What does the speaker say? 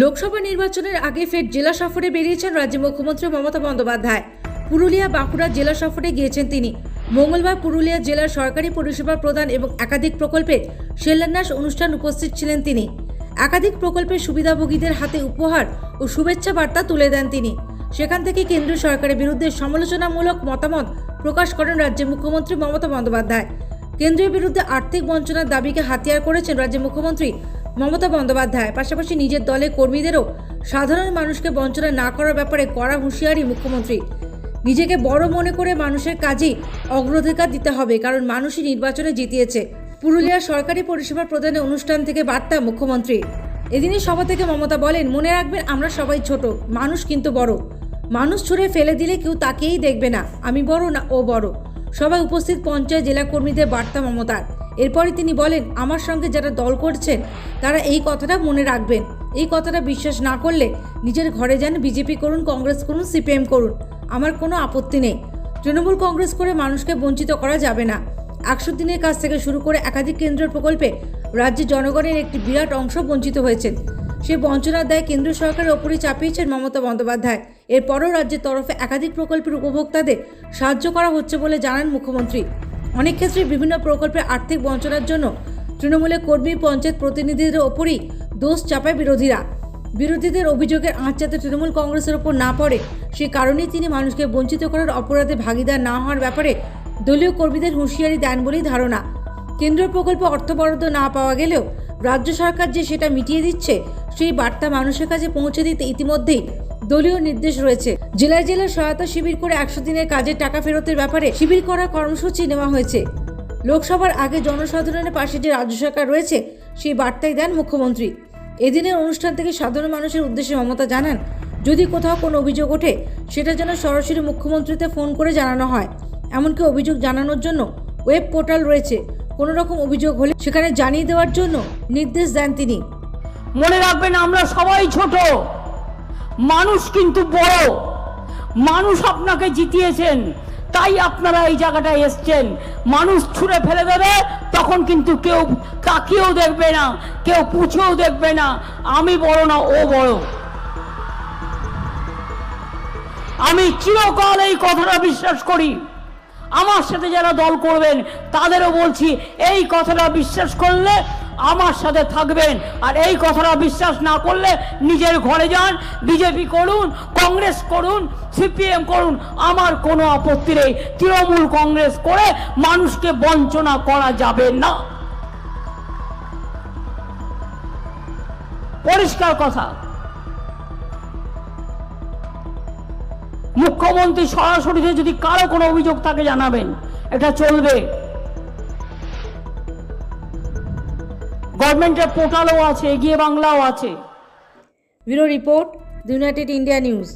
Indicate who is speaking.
Speaker 1: লোকসভা নির্বাচনের আগে ফের জেলা সফরে বেরিয়েছেন রাজ্য মুখ্যমন্ত্রী মমতা বন্দ্যোপাধ্যায়। পুরুলিয়া বাঁকুড়া জেলা সফরে গিয়েছেন তিনি। মঙ্গলবার পুরুলিয়া জেলার সরকারি পরিষেবা প্রদান এবং একাধিক প্রকল্পের শিলান্যাস অনুষ্ঠান উপস্থিত ছিলেন তিনি। একাধিক প্রকল্পের সুবিধাভোগীদের হাতে উপহার ও শুভেচ্ছা বার্তা তুলে দেন তিনি। সেখান থেকে কেন্দ্রীয় সরকারের বিরুদ্ধে সমালোচনামূলক মতামত প্রকাশ করেন রাজ্যের মুখ্যমন্ত্রী মমতা বন্দ্যোপাধ্যায়। কেন্দ্রের বিরুদ্ধে আর্থিক বঞ্চনার দাবিকে হাতিয়ার করেছেন রাজ্যের মুখ্যমন্ত্রী মমতা বন্দ্যোপাধ্যায়। পাশাপাশি নিজের দলের কর্মীদেরও সাধারণ মানুষকে বঞ্চনা না করার ব্যাপারে কড়া হুঁশিয়ারি মুখ্যমন্ত্রী নিজেকে বড় মনে করে মানুষের কাজেই অগ্রাধিকার দিতে হবে, কারণ মানুষই নির্বাচনে জিতিয়েছে। পুরুলিয়ার সরকারি পরিষেবা প্রদানের অনুষ্ঠান থেকে বার্তা মুখ্যমন্ত্রী এদিনের সভা থেকে মমতা বলেন, মনে রাখবেন, আমরা সবাই ছোট, মানুষ কিন্তু বড়। মানুষ ছুঁড়ে ফেলে দিলে কেউ তাকেই দেখবে না, আমি বড় না, ও বড়। সবাই উপস্থিত পঞ্চায়েত জেলা কর্মীদের বার্তা মমতার। এরপরে তিনি বলেন, আমার সঙ্গে যারা দল করছেন তারা এই কথাটা মনে রাখবেন। এই কথাটা বিশ্বাস না করলে নিজের ঘরে যান, বিজেপি করুন, কংগ্রেস করুন, সিপিএম করুন। আমার কোনো আপত্তি নেই। তৃণমূল কংগ্রেস করে মানুষকে বঞ্চিত করা যাবে না। একশো দিনের কাছ থেকে শুরু করে একাধিক কেন্দ্রের প্রকল্পে রাজ্যের জনগণের একটি বিরাট অংশ বঞ্চিত হয়েছেন সে বঞ্চনার দায় কেন্দ্রীয় সরকারের ওপরই চাপিয়েছেন মমতা বন্দ্যোপাধ্যায়। এরপরও রাজ্যের তরফে একাধিক প্রকল্পের উপভোক্তাদের সাহায্য করা হচ্ছে বলে জানান মুখ্যমন্ত্রী। অনেক ক্ষেত্রে বিভিন্ন প্রকল্পে আর্থিক বঞ্চনার জন্য তৃণমূলের কর্মী পঞ্চায়েত প্রতিনিধিদের ওপরই দোষ চাপায় বিরোধীরা। বিরোধীদের অভিযোগের আঁচ যাতে তৃণমূল কংগ্রেসের ওপর না পড়ে, সে কারণেই তিনি মানুষকে বঞ্চিত করার অপরাধে ভাগিদার না হওয়ার ব্যাপারে দলীয় কর্মীদের হুঁশিয়ারি দেন বলেই ধারণা। কেন্দ্রীয় প্রকল্প অর্থ বরাদ্দ না পাওয়া গেলেও রাজ্য সরকার যে সেটা মিটিয়ে দিচ্ছে, সেই বার্তা মানুষের কাছে পৌঁছে দিতে ইতিমধ্যেই দলীয় নির্দেশ রয়েছে। জেলায় জেলায় সহায়তা শিবির করে একশো দিনের কাজের টাকা ফেরতের ব্যাপারে শিবির করার কর্মসূচি নেওয়া হয়েছে। লোকসভার আগে জনসাধারণের পাশে যে রাজ্য সরকার রয়েছে, সেই বার্তাই দেন মুখ্যমন্ত্রী। এদিনের অনুষ্ঠান থেকে সাধারণ মানুষের উদ্দেশ্যে মমতা জানান, যদি কোথাও কোনো অভিযোগ ওঠে, সেটা যেন সরাসরি মুখ্যমন্ত্রীতে ফোন করে জানানো হয়। এমনকি অভিযোগ জানানোর জন্য ওয়েব পোর্টাল রয়েছে। কোনো রকম অভিযোগ হলে সেখানে জানিয়ে দেওয়ার জন্য নির্দেশ দেন তিনি।
Speaker 2: মনে রাখবেন, আমরা সবাই ছোট। মানুষ কিন্তু বড়। মানুষ আপনাকে জিতিয়েছেন, তাই আপনারা এই জায়গাটায় এসছেন। মানুষ ছুঁড়ে ফেলে দেবে, তখন কিন্তু কেউ তাকিয়েও দেখবে না, কেউ পুছেও দেখবে না, আমি বড় না, ও বড়। আমি চিরকাল এই কথাটা বিশ্বাস করি। আমার সাথে যারা দল করবেন, তাদেরও বলছি, এই কথাটা বিশ্বাস করলে আমার সাথে থাকবেন। আর এই কথাটা বিশ্বাস না করলে নিজের ঘরে যান, বিজেপি করুন, কংগ্রেস করুন, সিপিএম করুন, আমার কোনো আপত্তি নেই। তৃণমূল কংগ্রেস করে মানুষকে বঞ্চনা করা যাবে না। পরিষ্কার কথা। মুখ্যমন্ত্রী সরাসরি যদি কারও কোনো অভিযোগ থাকে জানাবেন, এটা চলবে। গভর্নমেন্টের পোর্টালও আছে এগিয়ে বাংলাও আছে।
Speaker 1: Bureau report united India news.